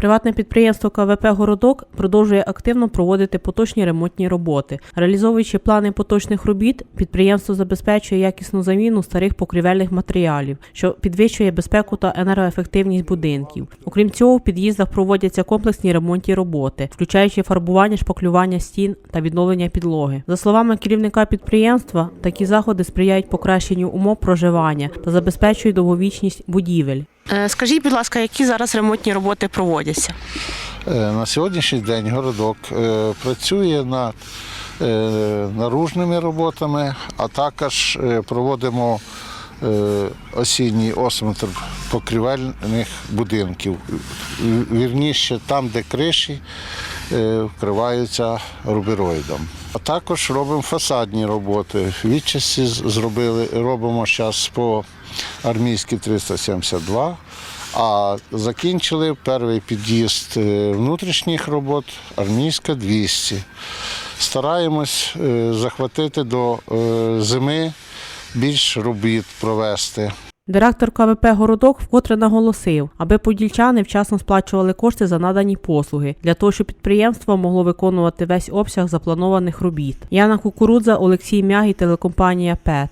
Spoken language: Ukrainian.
Приватне підприємство КВП Городок продовжує активно проводити поточні ремонтні роботи. Реалізовуючи плани поточних робіт, підприємство забезпечує якісну заміну старих покрівельних матеріалів, що підвищує безпеку та енергоефективність будинків. Окрім цього, в під'їздах проводяться комплексні ремонтні роботи, включаючи фарбування, шпаклювання стін та відновлення підлоги. За словами керівника підприємства, такі заходи сприяють покращенню умов проживання та забезпечують довговічність будівель. Е, Скажіть, будь ласка, які зараз ремонтні роботи проводяться? Е, На сьогоднішній день городок е, працює над наружними роботами, а також проводимо осінній осмотр покрівельних будинків. Вірніше, там, де криші вкриваються рубероїдом. А також робимо фасадні роботи. Відчасті зробили, робимо зараз по армійській 372. А закінчили перший під'їзд е, внутрішніх робот, армійська 200. Стараємось е, захватити до е, зими більш робіт провести. Директор КВП Городок вкотре наголосив, аби подільчани вчасно сплачували кошти за надані послуги для того, щоб підприємство могло виконувати весь обсяг запланованих робіт. Яна Кукурудза, Олексій Мягій, телекомпанія ПЕТ.